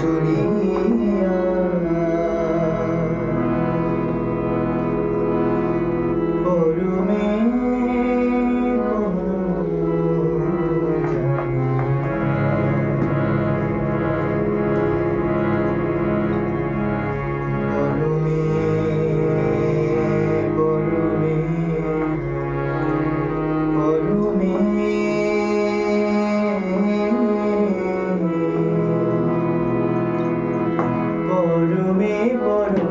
চড়িয়া Good morning.